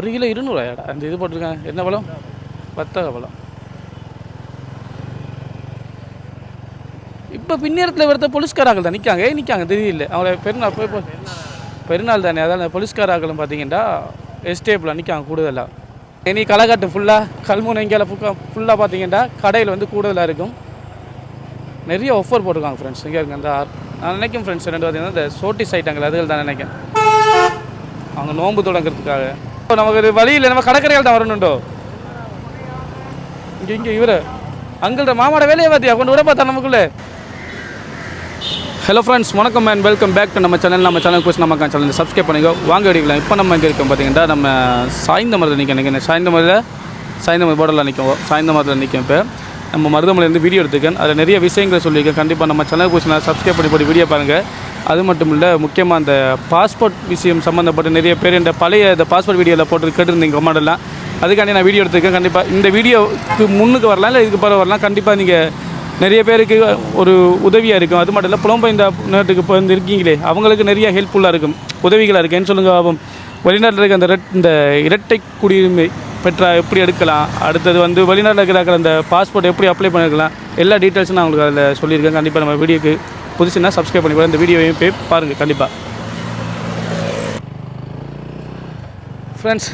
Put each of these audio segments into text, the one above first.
ஒரு கிலோ இருநூறுவாயாடா அந்த இது போட்டிருக்காங்க. என்ன பழம்? வத்தக பழம். இப்போ பின்னேரத்தில் வரத்த போலீஸ்காராக்கள் தான் நிற்காங்க ஏன் நிற்காங்க தெரியல. அவங்கள பெருநாள் போய் போ- பெருநாள் தானே. அதான் போலீஸ்காராக்களும் பார்த்தீங்கன்னா எஸ்டேப்பில் நிற்காங்க கூடுதலாக இனி களக்காட்டு ஃபுல்லாக கல்முனை இங்கே ஃபுல்லாக பார்த்தீங்கன்னா கடையில் வந்து கூடுதலாக இருக்கும். நிறைய ஆஃபர் போட்டிருக்காங்க ஃப்ரெண்ட்ஸ் இங்கே இருங்க அந்த ஆர்- நான் நினைக்கும் ஃப்ரெண்ட்ஸ் ரெண்டு பார்த்தீங்கன்னா இந்த சோட்டிஸ் ஐட்டங்கள் அதுகள் தான் நினைக்கிறேன். அவங்க நோன்பு தொடங்குறதுக்காக. நமக்கு ஒரு வழி இல்லை நம்ம கடற்கரையில் தான் வரணுண்டோ? இங்கே இங்கே இவர். அங்கிள்ட மாமாட வேலையை பார்த்தியா? கொண்டு விட பார்த்தா நமக்குள்ளே. ஹலோ ஃப்ரெண்ட்ஸ் வணக்கம் அண்ட் வெல்கம் பேக் டு நம்ம சேனல் நம்ம சேனல் குஸ் நம்ம சேனல் சப்ஸ்கிரைப் பண்ணிக்கோ. வாங்க அடிக்கலாம் இப்போ நம்ம இங்கே இருக்கோம் பார்த்தீங்கன்னா நம்ம சாய்ந்த மரத்தில் நிற்க நிற்கிறேன் சாய்ந்த மரத்தில் சாய்ந்த மரம் போடலாம் நிற்கும் சாய்ந்த மரத்தில் நிற்கும் இப்போ. நம்ம மருதமலையிலேருந்து வீடியோ எடுத்துக்கேன். அதில் நிறைய விஷயங்களை சொல்லியிருக்கேன். கண்டிப்பாக நம்ம சேனல் குஸ் சப்ஸ்கிரைப் பண்ணி போட்டு வீடியோ பாருங்கள் அது மட்டும் இல்லை முக்கியமாக அந்த பாஸ்போர்ட் விஷயம் சம்மந்தப்பட்ட நிறைய பேர் இந்த பழைய இந்த பாஸ்போர்ட் வீடியோவில் போட்டு கேட்டுருந்தீங்க கமெண்டெல்லாம் அதுக்காண்டி நான் வீடியோ எடுத்துருக்கேன் கண்டிப்பாக இந்த வீடியோக்கு முன்னுக்கு வரலாம் இல்லை இதுக்கு பிறகு வரலாம். கண்டிப்பாக நீங்கள் நிறைய பேருக்கு ஒரு உதவியாக இருக்கும். அது மட்டும் இல்லை புலம்பெயர்ந்த நாட்டுக்கு இப்போ வந்து இருக்கீங்களே அவங்களுக்கு நிறைய ஹெல்ப்ஃபுல்லாக இருக்கும். உதவிகளாக இருக்கும். ஏன்னு சொல்லுங்க வெளிநாட்டில் இருக்க அந்த ரெட் இந்த இரட்டை குடியுரிமை பெற்றா எப்படி எடுக்கலாம்? அடுத்தது வந்து வெளிநாட்டில் இருக்கிற அந்த பாஸ்போர்ட் எப்படி அப்ளை பண்ணிருக்கலாம்? எல்லா டீட்டெயில்ஸும் நான் உங்களுக்கு அதில் சொல்லியிருக்கேன். கண்டிப்பாக நம்ம வீடியோக்கு புதுசுன்னா சப்ஸ்கிரைப் பண்ணி இந்த வீடியோவையும் போய் பாருங்கள் கண்டிப்பாக ஃப்ரெண்ட்ஸ்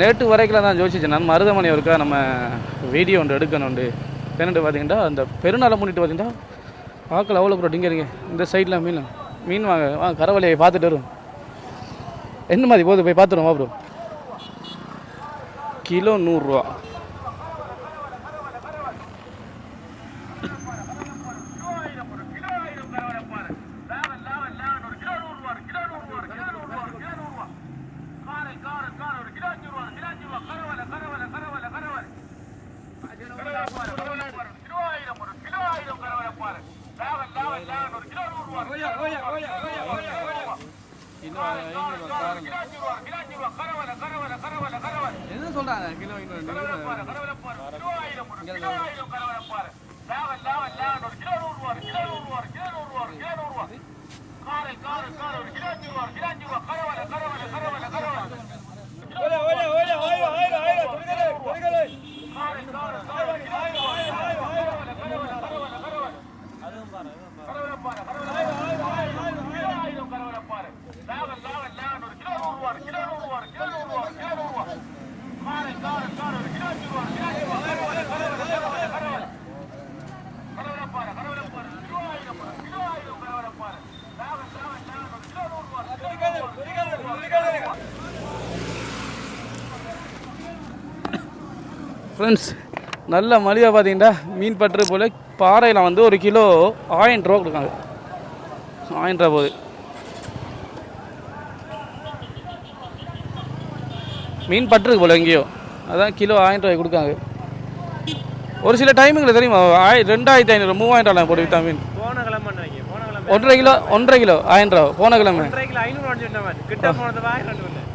நேற்று வரைக்கும் தான் யோசிச்சேன். நான் மருதமணி ஒருக்கா நம்ம வீடியோ ஒன்று எடுக்கணுண்டு என்னென்று பார்த்தீங்கன்னா அந்த பெருநாளை முன்னிட்டு பார்த்தீங்கன்னா பார்க்கல அவ்வளோ ப்ரோ டிங்க இருங்க இந்த சைடில் மீன் மீன் வாங்க வாங்க கரவலையை பார்த்துட்டு வரும் என்ன மாதிரி போகுது? போய் பார்த்துருவோம் ப்ரோ கிலோ நூறுரூவா. என்ன கிலோ கிலோ ஃப்ரெண்ட்ஸ் நல்ல மலிவாக பார்த்தீங்கன்னா மீன் பற்று போல் பாறையில் வந்து ஒரு கிலோ ஆயிரம் ரூபா கொடுக்காங்க. ஆயிரம் ரூபா போகுது. மீன் பற்றுக்கு போல் எங்கேயோ. அதான் கிலோ ஆயிரம் ரூபாய் கொடுக்காங்க. ஒரு சில டைமுங்களை தெரியுமா? ஆய் ரெண்டாயிரத்தி ஐநூறு மூவாயிரம் ரூபாய் போட்டு விட்டா மீன். போன கிழமை நினைக்கிறேன். போன கிழமை. ஒன்றரை கிலோ ஒன்றரை கிலோ ஆயிரம் ரூபா போன கிழமை ஒன்றரை கிலோ ஐநூறு வாங்கி சொன்ன மாதிரி. கிட்ட போனது வாங்கி ரெண்டு வந்தேன்.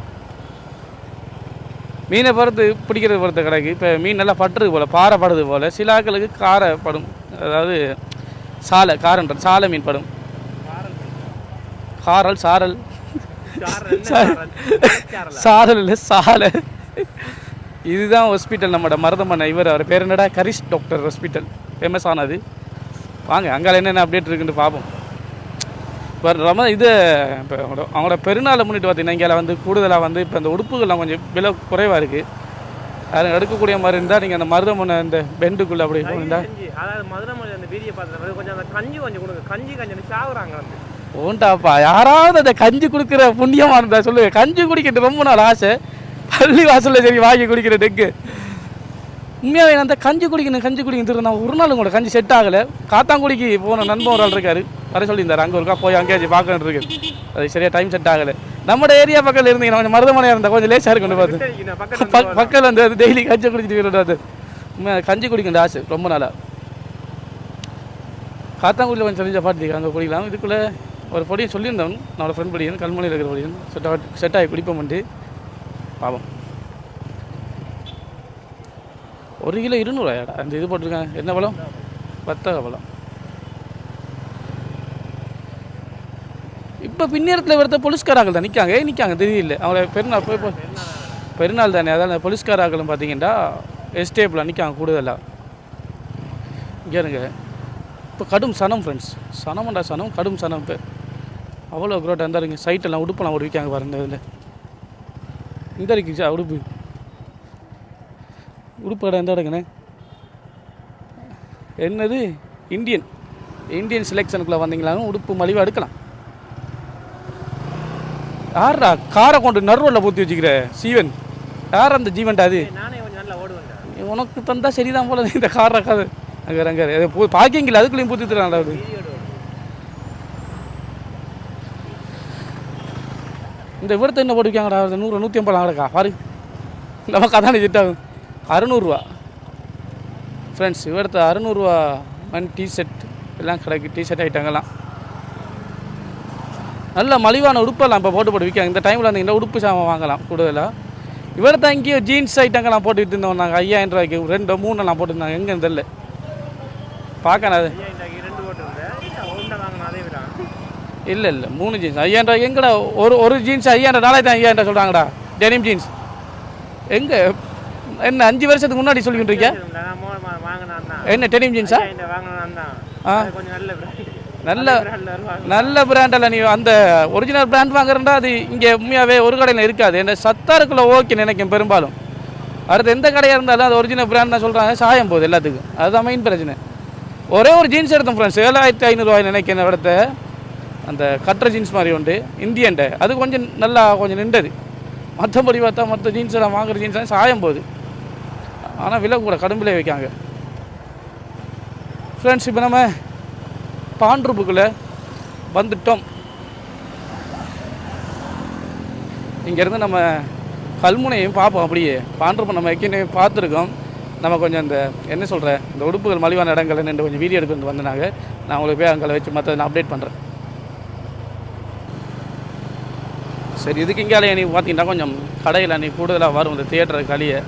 மீனை பொறுத்து பிடிக்கிறது பொறுத்த கடைக்கு. இப்போ மீன் நல்லா பட்டுறது போல் பாறை படுது போல். சில ஆட்களுக்கு காரை படும் அதாவது சாலை காரன்ற சாலை மீன் படும். காரல்? சாரலா? சாரல் இல்லை சாலை. இதுதான் ஹாஸ்பிட்டல் நம்மட மருதமனை இவர் அவர் பேர் என்னடா? கரிஷ் டாக்டர் ஹாஸ்பிட்டல் ஃபேமஸ் ஆனது. வாங்க அங்கே என்னென்ன அப்டேட் இருக்குன்னு பார்ப்போம் இப்போ ரம இது இப்போ அவங்களோட அவங்களோட பெருநாளை முன்னிட்டு பார்த்தீங்கன்னா இங்கே வந்து கூடுதலாக வந்து இப்போ இந்த உடுப்புகள்லாம் கொஞ்சம் விலை குறைவாக இருக்குது அது எடுக்கக்கூடிய மாதிரி இருந்தால் நீங்கள் அந்த மருதமனை இந்த பெண்டுக்குள்ளே அப்படி கஞ்சி. அதாவது மதுரை மொழி அந்த வீடியோ பார்த்தது கொஞ்சம் அந்த கஞ்சி கொஞ்சம் கொடுங்க. கஞ்சி கஞ்சி சாகுறாங்க வந்து. ஓண்டாப்பா யாராவது அந்த கஞ்சி கொடுக்குற புண்ணியமாக இருந்தா சொல்லுங்க. கஞ்சி குடிக்கிறது ரொம்ப நாள் ஆசை. பள்ளி வாசலில் சரி வாங்கி குடிக்கிற டெக்கு. உண்மையாகவே அந்த கஞ்சி குடிக்கணும் கஞ்சி குடிக்கணும் நான் ஒரு நாள் கூட கஞ்சி செட் ஆகலை. காத்தாங்குடிக்கு போன நண்பன் ஒரு ஆள் இருக்காரு. வர சொல்லியிருந்தார் அங்கே ஒருக்கா போய் அங்கேயாச்சும் பார்க்கணும் இருக்கு அது சரியாக டைம் செட் ஆகலை. நம்ம ஏரியா பக்கத்தில் இருந்தீங்கன்னா கொஞ்சம் மருதமனையாக இருந்தால் கொஞ்சம் லேசாக இருக்கும் பார்த்து. பக்கத்துல பக் பக்கத்தில் வந்து அது டெய்லி கஞ்சி குடிச்சிட்டு உண்மையாக கஞ்சி குடிக்கணும் ஆசை ரொம்ப நாளாக காத்தாங்குடியில் கொஞ்சம் தெரிஞ்ச பாட்டி அங்கே குடிக்கலாம். இதுக்குள்ளே ஒரு பொடியை சொல்லியிருந்தவன். என்னோட ஃப்ரெண்ட் பொடியன் கல்மணியில் இருக்கிற பொடியன் செட் செட் ஆகி குடிப்போம்ட்டு பாவம். ஒரு கிலோ இருநூறுவாயாடா அந்த இது போட்டிருக்காங்க. என்ன பழம்? வத்தக பழம். இப்போ பின்னேரத்தில் வருத்த போலீஸ்காராக்கள் தான் நிற்காங்க ஏன் நிற்காங்க தெரியல அவங்கள பெருநாள் போய் பெருநாள் தானே. அதான் போலீஸ்காராக்களும் பார்த்தீங்கன்னா எஸ்டேப்பில் நிற்காங்க கூடுதலாக இங்கே இருங்க. இப்போ கடும் சனம் ஃப்ரெண்ட்ஸ் சனம்டா சனம் கடும் சனம் இப்போ. அவ்வளோ குரோட்டாக இருந்தாருங்க சைட்டெல்லாம் உடுப்பெல்லாம் உடுவிக்காங்க பாருங்க இதில். இந்த இருக்குச்சா உடுப்பு உடுப்பு. கடை எந்த இடங்கண்ணே என்னது? இந்தியன் இந்தியன் செலெக்ஷனுக்குள்ளே வந்தீங்களாலும் உடுப்பு மலிவாக எடுக்கலாம். யாரா காரை கொண்டு நடுவில் பூத்தி வச்சுக்கிற? சீவன் யார் அந்த ஜீவன்டா அது? உனக்கு தந்தா சரிதான் போல இந்த கார் ரக்காது அங்கே அங்கே பார்க்கிங்கில் அதுக்குள்ளேயும் பூத்தி தரான்டா அது இந்த விடத்தை என்ன போட்டுக்காங்கடா அது நூறு நூற்றி ஐம்பது ஆகடக்கா பாரு. நமக்கு அதான் திட்டாகும் அறுநூறுவா. ஃப்ரெண்ட்ஸ் இவரத்து அறுநூறுவா மண் டிஷர்ட் எல்லாம் கிடைக்கு டிஷர்ட் ஐட்டங்கள்லாம் நல்ல மலிவான உடுப்பெல்லாம் இப்போ போட்டு போட்டு விற்காங்க இந்த டைமில் வந்தீங்கன்னா உடுப்பு சாமான் வாங்கலாம் கூடுதலாக இவரத்த இங்கேயோ ஜீன்ஸ் ஐட்டங்கள்லாம் போட்டுக்கிட்டு இருந்தோம் நாங்கள் ஐயாயிரம் ரூபாய்க்கு ரெண்டு மூணுலாம் போட்டுருந்தாங்க. எங்கே தெரியல. பார்க்கணும் அது. இல்லை இல்லை மூணு ஜீன்ஸ் ஐயாயிரம் ரூபாய் எங்கடா? ஒரு ஒரு ஜீன்ஸ் ஐயாயிரம் நாளைக்கு தான் ஐயாயிரம் சொல்கிறாங்கடா டெனிம் ஜீன்ஸ் எங்கே? என்ன அஞ்சு வருஷத்துக்கு முன்னாடி சொல்லிக்கிட்டு நான் தான் என்ன டெனிம் ஜீன்ஸா தான் ஆ. நல்ல நல்ல பிராண்டில் நீ அந்த ஒரிஜினல் பிராண்ட் வாங்குறா அது இங்கே உண்மையாகவே ஒரு கடையில் இருக்காது. இந்த சத்தாருக்குள்ளே ஓகே நினைக்கும் பெரும்பாலும். அடுத்து எந்த கடையாக இருந்தாலும் அது ஒரிஜினல் பிராண்ட் தான் சொல்கிறாங்க சாயம் போகுது எல்லாத்துக்கும். அதுதான் மெயின் பிரச்சனை. ஒரே ஒரு ஜீன்ஸ் எடுத்தோம் ஃப்ரெண்ட்ஸ் ஏழாயிரத்தி ஐநூறுரூவாய் நினைக்கிற இடத்த அந்த கட்டுற ஜீன்ஸ் மாதிரி உண்டு இந்தியன்ட்ட அது கொஞ்சம் நல்லா கொஞ்சம் நின்றது. மற்றபடி பார்த்தா மற்ற ஜீன்ஸ் எல்லாம் வாங்குற ஜீன்ஸ் சாயம் போகுது. ஆனால் விலை கூட கடும்பிலே வைக்காங்க ஃப்ரெண்ட்ஸ் இப்போ நம்ம பாண்ட்ரூப்புக்குள்ளே வந்துட்டோம். இங்கேருந்து நம்ம கல்முனையும் பார்ப்போம். அப்படியே பாண்ட்ரூப்பை நம்ம ஏற்கனவே பார்த்துருக்கோம். நம்ம கொஞ்சம் இந்த என்ன சொல்கிற இந்த உடுப்புகள் மலிவான இடங்கள்ல நின்று கொஞ்சம் வீடியோ எடுக்க வந்தனாங்க. நான் உங்களுக்கு போய் அங்கே வச்சு மற்ற நான் அப்டேட் பண்ணுறேன் சரி இதுக்கு இங்காலே நீ பார்த்தீங்கன்னா கொஞ்சம் கடையில் நீ கூடுதலாக வரும். இந்த தியேட்டர் களியை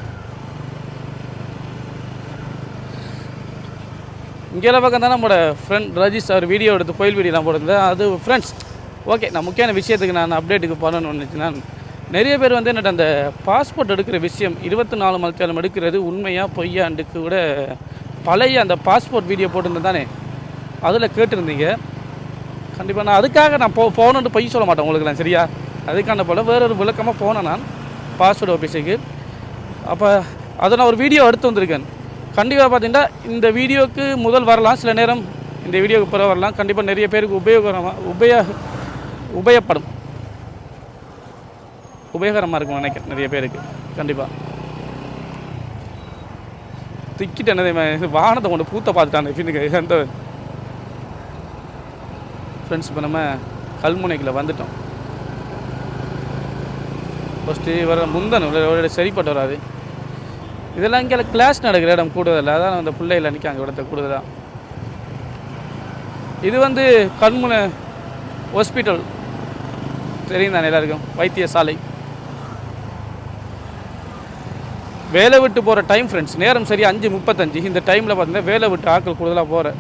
இங்கே பக்கம் தான் நம்மளோட ஃப்ரெண்ட் ரஜிஷ் அவர் வீடியோ எடுத்து கோயில் வீடியோலாம் போட்டிருந்தேன் அது ஃப்ரெண்ட்ஸ் ஓகே நான் முக்கியமான விஷயத்துக்கு நான் அப்டேட்டுக்கு பண்ணணும்னு நினச்சினா நிறைய பேர் வந்து என்னட்ட அந்த பாஸ்போர்ட் எடுக்கிற விஷயம் இருபத்தி நாலு மணித்தேலம் எடுக்கிறது உண்மையாக பொய்யாண்டுக்கு கூட பழைய அந்த பாஸ்போர்ட் வீடியோ போட்டிருந்தேன் தானே. அதில் கேட்டிருந்தீங்க. கண்டிப்பாக நான் அதுக்காக நான் போ போகணுன்ட்டு பொய் சொல்ல மாட்டேன் உங்களுக்கு நான் சரியா? அதுக்கான போல் வேறொரு விளக்கமாக போனேன் நான் பாஸ்போர்ட் ஆஃபீஸுக்கு அப்போ அதை நான் ஒரு வீடியோ எடுத்து வந்திருக்கேன். கண்டிப்பாக பார்த்தீங்கன்னா இந்த வீடியோக்கு முதல் வரலாம். சில நேரம் இந்த வீடியோவுக்கு பிறகு வரலாம். கண்டிப்பாக நிறைய பேருக்கு உபயோகரமாக உபய உபயோகப்படும் உபயோகரமாக இருக்கும் நினைக்கிறேன் நிறைய பேருக்கு. கண்டிப்பாக திக்கிட்டு என்னது வானத்தை கொண்டு பூத்த பார்த்துட்டான் பின்னுக்கு அந்த ஃப்ரெண்ட்ஸ் இப்போ நம்ம கல்முனைக்குள்ள வந்துட்டோம். ஃபஸ்ட்டு வர முந்தன் ஒரு சரிப்பட்டு வராது இதெல்லாம் இங்கே கிளாஸ் நடக்கிற இடம் கூடுதல்? அதான் அந்த பிள்ளைகள் நிற்காங்க இடத்த கூடுதலாக இது வந்து கண்முனை ஹாஸ்பிட்டல் தெரியும் தானே எல்லாருக்கும்? வைத்தியசாலை. வேலை விட்டு போகிற டைம் ஃப்ரெண்ட்ஸ் நேரம் சரி அஞ்சு முப்பத்தஞ்சு. இந்த டைமில் பார்த்தீங்கன்னா வேலை விட்டு ஆட்கள் கூடுதலாக போகிற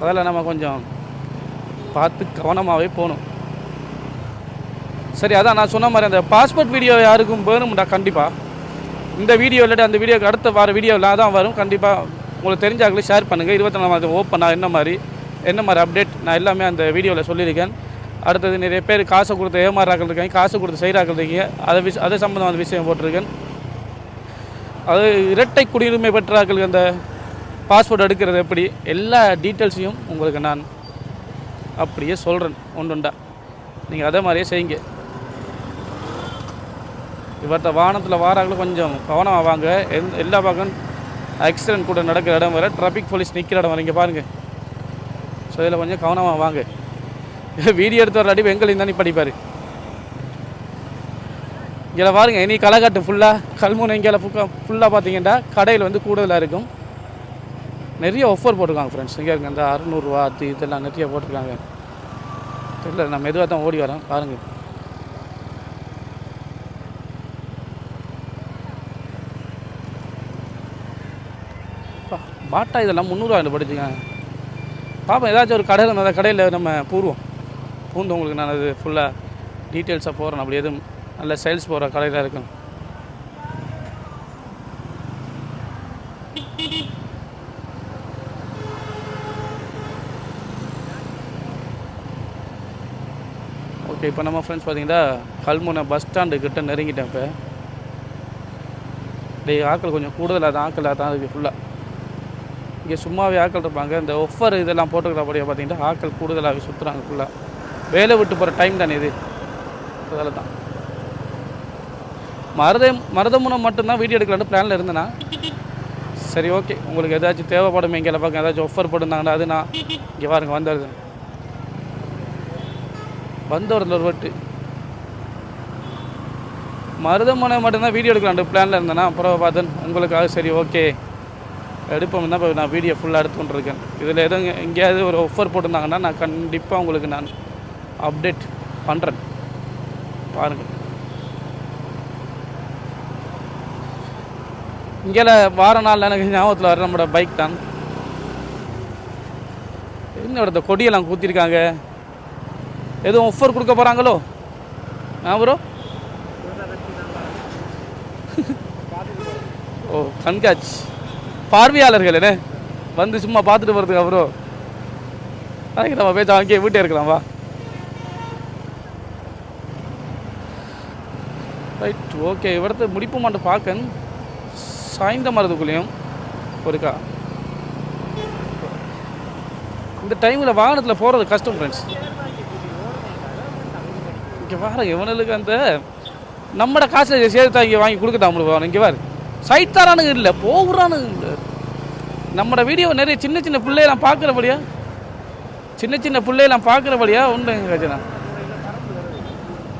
அதெல்லாம் நம்ம கொஞ்சம் பார்த்து கவனமாகவே போகணும். சரி அதான் நான் சொன்ன மாதிரி அந்த பாஸ்போர்ட் வீடியோ யாருக்கும் வேணும்டா? கண்டிப்பாக இந்த வீடியோ இல்லாட்டி அந்த வீடியோக்கு அடுத்த வார வீடியோவில் தான் வரும். கண்டிப்பாக உங்களுக்கு தெரிஞ்சாக்களே ஷேர் பண்ணுங்கள் இருபத்தி நாலாம் ஓப்பனாக என்ன மாதிரி என்ன மாதிரி அப்டேட் நான் எல்லாமே அந்த வீடியோவில் சொல்லியிருக்கேன். அடுத்தது நிறைய பேர் காசை கொடுத்து ஏமாறாக்கள் இருக்காங்க. காசு கொடுத்து செய்கிறாக்கள் இருக்கீங்க. அதை விஷ அதை சம்மந்தமான விஷயம் போட்டிருக்கேன். அது இரட்டை குடியுரிமை பெற்றாக்களுக்கு அந்த பாஸ்போர்ட் எடுக்கிறது எப்படி? எல்லா டீட்டெயில்ஸையும் உங்களுக்கு நான் அப்படியே சொல்கிறேன் ஒன்றுண்டா. நீங்கள் அதே மாதிரியே செய்யுங்க. இவர்கிட்ட வானத்தில் வாராங்களும் கொஞ்சம் கவனமாக வாங்க எந்த எல்லா பக்கம் ஆக்சிடென்ட் கூட நடக்கிற இடம் வர ட்ராஃபிக் போலீஸ் நிற்கிற இடம் வர இங்கே பாருங்கள் ஸோ இதில் கொஞ்சம் கவனமாக வாங்க வீடியோ எடுத்து வர அடி வெங்கலையும் தானே படிப்பார். இங்கே பாருங்க இனி களக்காட்டு ஃபுல்லாக கல்முனை இங்கே ஃபுல்லாக பார்த்தீங்கன்னா கடையில் வந்து கூடுதலாக இருக்கும். நிறைய ஆஃபர் போட்டிருக்காங்க ஃப்ரெண்ட்ஸ் இங்கே இருக்க இந்த அறுநூறுவா அது இதெல்லாம் நிறைய போட்டிருக்காங்க. தெரியல நான் மெதுவாக தான் ஓடி வரேன் பாருங்கள் பா, பாட்டா இதெல்லாம் முந்நூறுவா படிச்சுங்க பாப்போம் ஏதாச்சும் ஒரு கடையில் அந்த கடையில் நம்ம பூர்வோம் பூந்து உங்களுக்கு நான் அது ஃபுல்லாக டீட்டெயில்ஸாக போகிறேன் அப்படி எதுவும் நல்ல சேல்ஸ் போகிற கடையில் இருக்கும் ஓகே இப்போ நம்ம ஃப்ரெண்ட்ஸ் பார்த்தீங்கன்னா கல்முனை பஸ் ஸ்டாண்டு கிட்ட நெருங்கிட்டேன் இப்போ. டேய் ஆக்கள் கொஞ்சம் கூடுதலாக தான் ஆக்கள் தான் இருக்குது ஃபுல்லாக இங்கே சும்மாவே ஆட்கள் இருப்பாங்க. இந்த ஒஃபர் இதெல்லாம் போட்டுக்கிறபடியாக பார்த்தீங்கன்னா ஆட்கள் கூடுதலாகவே சுற்றுறாங்க ஃபுல்லாக வேலை விட்டு போகிற டைம் தானே இது. அதில் தான். மருத மருதமுனை மட்டும்தான் வீடியோ எடுக்கலான்னு பிளானில் இருந்தேனா? சரி ஓகே உங்களுக்கு ஏதாச்சும் தேவைப்படும் எங்கேயால பார்க்க ஏதாச்சும் ஒஃபர் போட்டுருந்தாங்கன்னா அது நான் இங்கே பாருங்க வந்துடுது வந்தவரில் ஒரு வட்டு. மருதமனை மட்டும்தான் வீடியோ எடுக்கலான்ட்டு பிளானில் இருந்தேன்னா அப்புறம் பார்த்தேன் உங்களுக்காக சரி ஓகே எடுப்போம். தான் இப்போ நான் வீடியோ ஃபுல்லாக எடுத்துகிட்டுருக்கேன் இதில் எதுவும் எங்கேயாவது ஒரு ஆஃபர் போட்டிருந்தாங்கன்னா நான் கண்டிப்பாக உங்களுக்கு நான் அப்டேட் பண்ணுறேன் பாருங்கள் இங்கே வார நாள் எனக்கு ஞாபகத்தில் வர நம்மளோட பைக் தான். என்ன இந்த கொடியெல்லாம் கூத்திருக்காங்க? எதுவும் ஆஃபர் கொடுக்க போகிறாங்களோ ஆ ப்ரோ ஓ கண்காட்சி. பார்வையாளர்கள் என்ன? வந்து சும்மா பார்த்துட்டு போகிறதுக்கு அப்புறம் அதுக்கு நம்ம பேச்சா அங்கேயே வீட்டே இருக்கலாம் வா. ரைட் ஓகே இவரத்தை முடிப்பு மாட்டேன் பார்க்கன் சாய்ந்த மரத்துக்குள்ளேயும் ஒருக்கா. இந்த டைமில் வாகனத்தில் போகிறது கஷ்டம் ஃப்ரெண்ட்ஸ் இங்கே வார இவனுக்கு அந்த? நம்மட காசில் சேர்த்து இங்கே வாங்கி கொடுக்கட்டா உங்களுக்கு இங்கே வாரு. சைத்தாரானுங்க இல்லை போகிறானுங்க இல்லை. நம்மட வீடியோ நிறைய சின்ன சின்ன பிள்ளையெல்லாம் பார்க்குறபடியா சின்ன சின்ன பிள்ளையெல்லாம் பார்க்குறபடியா உண்டு கஜனா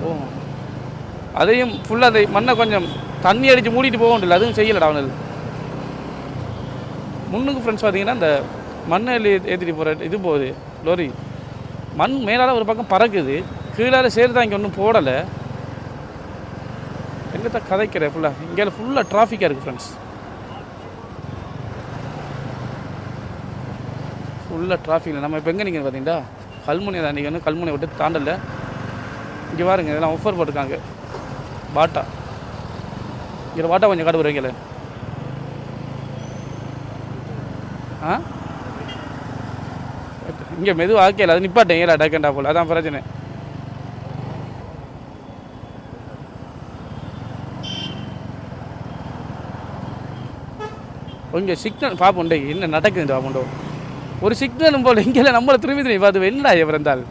ஓ. அதையும் ஃபுல்லாக அதை மண்ணை கொஞ்சம் தண்ணி அடித்து மூடிட்டு போக முடியல அதுவும் செய்யலடா அவனுக்கு முன்னுக்கு ஃப்ரெண்ட்ஸ் பார்த்தீங்கன்னா இந்த மண்ணை ஏற்றிட்டு போகிற இது போகுது. லோரி மண் மேலால் ஒரு பக்கம் பறக்குது. கீழால் சேர்த்து இங்கே ஒன்றும் போடலை. எங்கத்த கதைக்கிற ஃபுல்லாக இங்கே ஃபுல்லாக டிராஃபிக்காக இருக்குது ஃப்ரெண்ட்ஸ் ஃபுல்லாக டிராஃபிக்கில் நம்ம இப்போ எங்கே நிற்கிறோம் பார்த்தீங்களா கல்முனை தான் நிற்கணும் கல்முனை விட்டு தாண்டல இங்கே பாருங்க இதெல்லாம் ஆஃபர் போட்டிருக்காங்க. பாட்டா. இங்கே பாட்டா கொஞ்சம் காட்டு வருவீங்களே ஆ? இங்கே மெதுவாக ஆக்கல அது நிப்பாட்டேன் ஏலா டக்கண்டா போல். அதான் பிரச்சனை. கொஞ்சம் சிக்னல் பார்ப்போம் டேய் என்ன நடக்குது பார்ப்போம் ஒரு சிக்னலும் போல் இங்கே நம்மளை திரும்பி திரும்பி பார்த்து என்னடா இவர் இருந்தால்?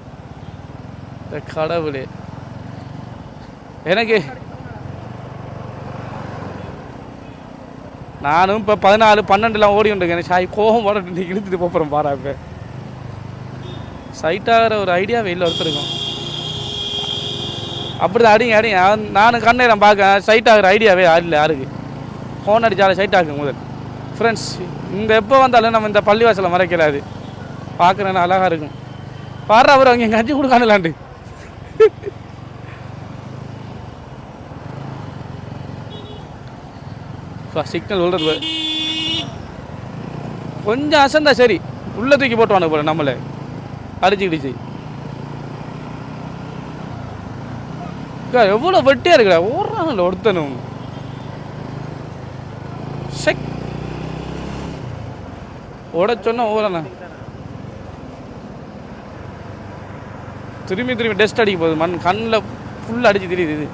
இந்த கடவுளே. எனக்கு நானும் இப்போ பதினாலு பன்னெண்டுலாம் ஓடி இருக்கேன் சாய் கோபம் போட நீ இழுத்துட்டு போகிறோம் பாரா இப்போ. சைட்டாகிற ஒரு ஐடியா வெயில் ஒருத்தருக்கும். அப்படி தான் அடிங்க. அடிங்க நானும் கண்ணை நான் பார்க்க சைட் ஆகிற ஐடியாவே இல்லை யாருக்கு. ஃபோன் அடிச்சாலே சைட் ஆகுங்க முதல். ஃப்ரெண்ட்ஸ் இந்த எப்போ வந்தாலும் நம்ம இந்த பள்ளிவாசலை மறைக்கலாது பார்க்குறேன்னா அழகாக இருக்கும். பாரு அவர் அவங்க கஞ்சி கொடுக்கானுலாண்டு சிக்னல் விழுறது கொஞ்சம் அசந்தா சரி. உள்ள தூக்கி போட்டுவானு போல நம்மளை. அடிச்சு கிடிச்சு எவ்வளோ வெட்டியாக இருக்கா ஓடுறாங்கல்ல ஒருத்தனும் செக் ஓட சொன்னா ஓடண்ணா திரும்பி திரும்பி டெஸ்ட் அடிக்க போகுது மண் கண்ணில் ஃபுல்லாக அடிச்சு தெரியுது இது.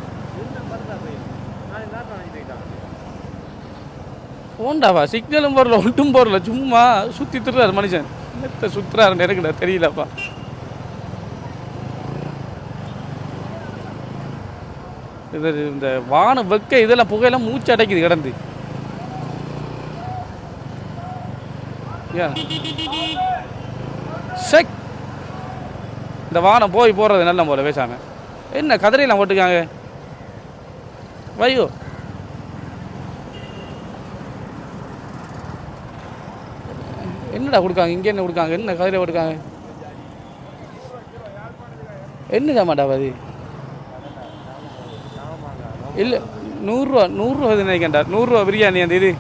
போண்டாவா சிக்னலும் போடல ஒன்றும் போடல சும்மா சுற்றி திருறாரு மனுஷன். மெத்த சுற்றுறாரு எனக்குடா தெரியலப்பா. இது இந்த வான வெக்க இதெல்லாம் புகையெல்லாம் மூச்சு அடைக்குது கிடந்து. ஏன் செக் இந்த வானம் போய் போகிறது நல்ல போல பேசாமல் என்ன கதிரையெல்லாம் போட்டுக்காங்க வையோ. என்னடா கொடுக்காங்க? இங்கே என்ன கொடுக்காங்க? என்ன கதிரை கொடுக்காங்க என்ன ஜாமாட்டா பதி? இல்லை நூறுரூவா நூறுரூவா இது நினைக்கிறேன்டா. நூறுரூவா பிரியாணி அந்த இது.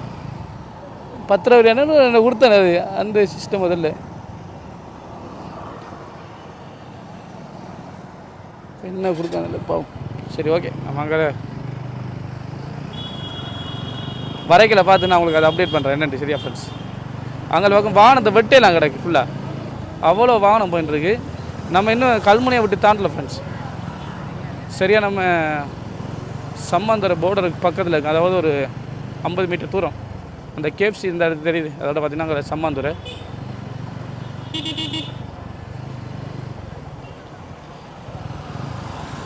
பத்து ரூபா பிரியாணி கொடுத்தேன் அது. அந்த சிஸ்டம் முதல்ல. என்ன கொடுக்காங்கல்ல பாவம். சரி ஓகே நம்ம அங்கே வரைக்கல பார்த்து நான் உங்களுக்கு அதை அப்டேட் பண்ணுறேன் என்னன்ட்டு சரியா ஃப்ரெண்ட்ஸ் அங்கே பக்கம் வாகனத்தை வெட்டையெல்லாம் கிடக்கு ஃபுல்லாக அவ்வளோ வாகனம் போயிட்டு இருக்கு. நம்ம இன்னும் கல்முனையை விட்டு தாண்டல ஃப்ரெண்ட்ஸ் சரியாக நம்ம சம்மந்தர போர்டருக்கு பக்கத்தில் இருக்குது அதாவது ஒரு ஐம்பது மீட்டர் தூரம். அந்த கேப்சி இந்த இடத்து தெரியுது. அதோட பார்த்தீங்கன்னா சம்மாந்தூர்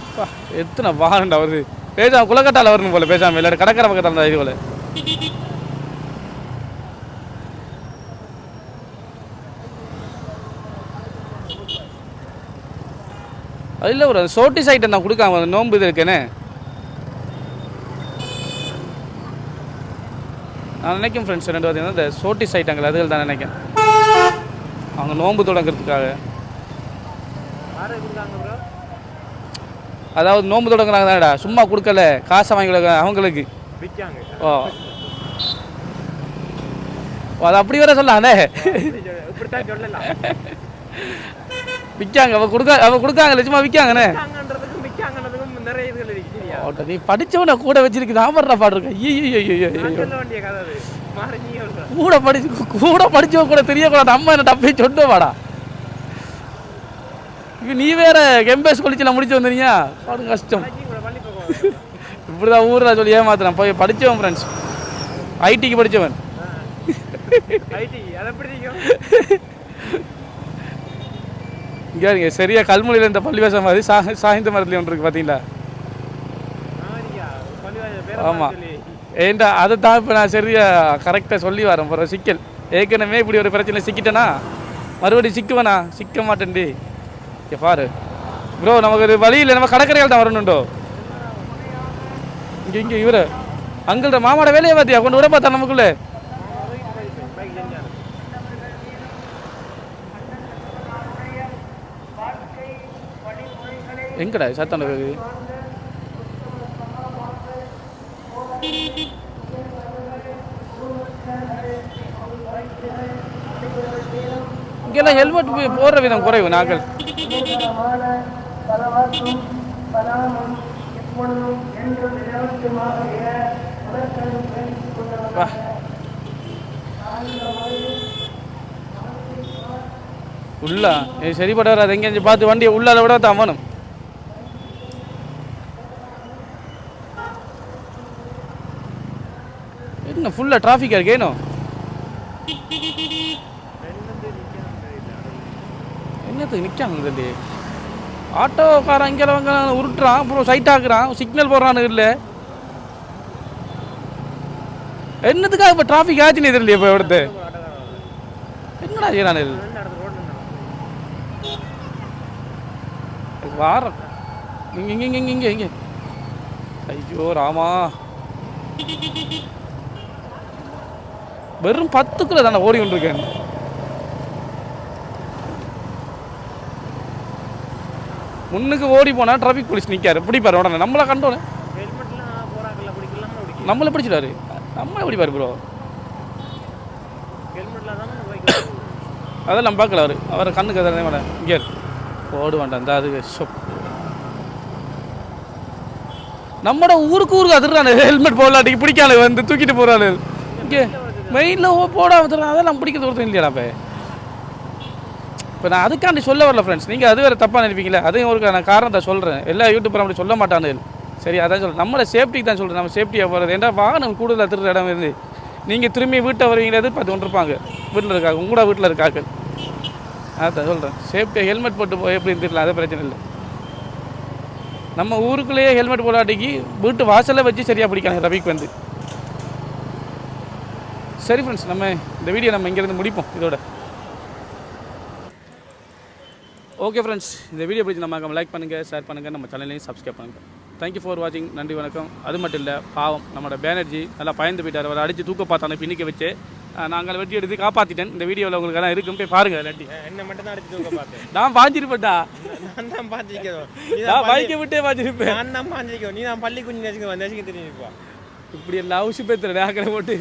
அப்பா, எத்தனை வாகனம்டா வருது. பேசாம குளக்கட்டால வரணும் போல பேசாம. இல்லை கடற்கரை பக்கத்தில் இருந்தா இது போல. அது இல்லை ஒரு சோட்டி சைட்டை நான் கொடுக்காம நோம்பு நோன்பு இது இருக்கேனே. நான் நினைக்கும் ஃப்ரெண்ட்ஸ் ரெண்டு பார்த்தீங்கன்னா இந்த சோட்டி சைட்டங்கள் அதுகள் தான் நினைக்கிறேன். அவங்க நோன்பு தொடங்குறதுக்காக. அதாவது நோன்பு தொடங்குறாங்க தானடா சும்மா கொடுக்கல காசை வாங்கி அவங்களுக்கு. ஓ. அது அப்படி இப்படித்தான் சொல்லலாம். விற்காங்க அவ கொடுக்க அவ கொடுக்காங்க சும்மா விற்காங்கண்ணே இருக்கு ஓட்ட, நீ படிச்சவன கூட வச்சிருக்கு நான் படுற பாடு இருக்க ஐயோ கூட படிச்சு கூட படிச்சவன் கூட தெரியக்கூடாது. அம்மா என்ன டப்பே சொன்ன வாடா நீ வேற எம்பேஸ் கொலிச்சில் முடிச்சு வந்தீங்க பாடு கஷ்டம். போகும் இப்படிதான் ஊரில் சொல்லி ஏமாத்துறேன். போய் படித்தவன் ஃப்ரெண்ட்ஸ் ஐடிக்கு படித்தவன் இங்கே சரியா கல்முனையில் இந்த பள்ளிவாசம் மாதிரி சா சாய்ந்த மரத்துலேயும் ஒன்று இருக்குது பார்த்தீங்களா ஆமாம் ஏண்டா ஏன்டா அதை தான் இப்போ நான் சரியா கரெக்டாக சொல்லி வரேன் போகிற சிக்கல். ஏற்கனவே இப்படி ஒரு பிரச்சனை சிக்கிட்டேனா? மறுபடியும் சிக்குவேனா? சிக்க மாட்டேன்டி. இங்கே பாரு. ப்ரோ நமக்கு ஒரு வழியில் நம்ம கடற்கரையில் தான் வரணுண்டோ இங்கே இங்கே இவரு. அங்கிள்ட மாமாட வேலையை பார்த்தியா? கொண்டு விட பார்த்தா நமக்குள்ளே? எங்கடா சத்தான இங்கெல்லாம் ஹெல்மெட் போடுற விதம் குறைவு நாங்கள். உள்ளா இது சரிப்பட வராது எங்கேயும் பார்த்து வண்டியை உள்ளால விட தான் வேணும். என்ன ஃபுல்லாக டிராஃபிக்காக இருக்கேனோ என்னத்துக்கு நிற்காங்க தம்பி? ஆட்டோக்காரன் இங்கே அவங்க உருட்டுறான் அப்புறம் சைட் ஆக்குறான் சிக்னல் போடுறான்னு இல்லை. என்னத்துக்காக இப்போ டிராஃபிக் ஆச்சுன்னு தெரியல இப்போ எடுத்து என்னடா செய்யறான்? வார வாரம் இங்கே இங்கே இங்கே இங்கே இங்கே. ஐயோ ராமா. வெறும் பத்துக்குள்ள தானே ஓடி கொண்டிருக்கேன் முன்னுக்கு ஓடி போனால் டிராஃபிக் போலீஸ் நிற்காரு பிடிப்பாரு உடனே. நம்மளை கண்டோன்னே நம்மளை பிடிச்சிட்டாரு நம்மளை பிடிப்பாரு ப்ரோ அதெல்லாம் பார்க்கல அவர். அவர் கண்ணுக்கு எதிரே வேண்டாம் இங்கே ஓடு வேண்டாம் இந்த அது. சொப் நம்மட ஊருக்கு ஊருக்கு அதிர்றானு. ஹெல்மெட் போடலாட்டிக்கு பிடிக்காது வந்து தூக்கிட்டு போகிறாரு இங்கே. மெயினில் போட தர்றான் அதெல்லாம் பிடிக்கிறது ஒருத்தர் இல்லையாடா இப்போ இப்போ நான் அதுக்காண்டி சொல்ல வரல ஃப்ரெண்ட்ஸ் நீங்கள் அது வேறு தப்பாக நினைப்பீங்களே. அதையும் ஒரு நான் காரணத்தை சொல்கிறேன் எல்லா யூடியூப்பரும் அப்படி சொல்ல மாட்டானு சரி அதான் சொல்கிறேன் நம்மளை சேஃப்டிக்கு தான் சொல்கிறேன் நம்ம சேஃப்டியாக போகிறது ஏன்டா வாகனம் கூடுதலாக திருடுற இடம் இருந்து நீங்கள் திரும்பி வீட்டை வருவீங்களே எதிர்பார்த்து கொண்டிருப்பாங்க வீட்டில் இருக்காங்க உங்களோட வீட்டில் இருக்காங்க அதான் சொல்கிறேன் சேஃப்டியாக ஹெல்மெட் போட்டு போய் எப்படி இருந்துடலாம் அது பிரச்சனை இல்லை. நம்ம ஊருக்குள்ளேயே ஹெல்மெட் போடாட்டிக்கு வீட்டு வாசலில் வச்சு சரியாக பிடிக்காங்க ரவிக்கு வந்து? சரி ஃப்ரெண்ட்ஸ் நம்ம இந்த வீடியோ நம்ம இங்கேருந்து முடிப்போம். இதோட. ஓகே ஃப்ரெண்ட்ஸ் இந்த வீடியோ பிடிச்சி நம்ம லைக் பண்ணுங்கள் ஷேர் பண்ணுங்கள் நம்ம சேனலையும் சப்ஸ்கிரைப் பண்ணுங்கள் தேங்க்யூ ஃபார் வாட்சிங் நன்றி வணக்கம். அது மட்டும் இல்லை பாவம் நம்மளோட பேனர்ஜி நல்லா பயந்து போயிட்டார். அவர் அடித்து தூக்க பார்த்தானே பின்னிக்க வச்சு நாங்கள் வெட்டி எடுத்து காப்பாற்றிட்டேன் இந்த வீடியோவில் உங்களுக்கு எல்லாம் இருக்கும் போய் பாருங்கள் இல்லாட்டி. என்ன மட்டும் தான் அடிச்சு தூக்க பார்த்தேன். நான் பாஞ்சிருப்பேன்டா நான் தான் பாஞ்சிக்கிறோம் நான் பைக்கை விட்டே பாஞ்சிருப்பேன் நான் தான் பாஞ்சிக்கிறோம் நீ தான் பள்ளி குஞ்சு வச்சுக்க வந்து வச்சுக்க தெரியுப்பா இப்படி எல்லாம் ஊசி பேத்துறேன் ஆக்கிற போட்டு.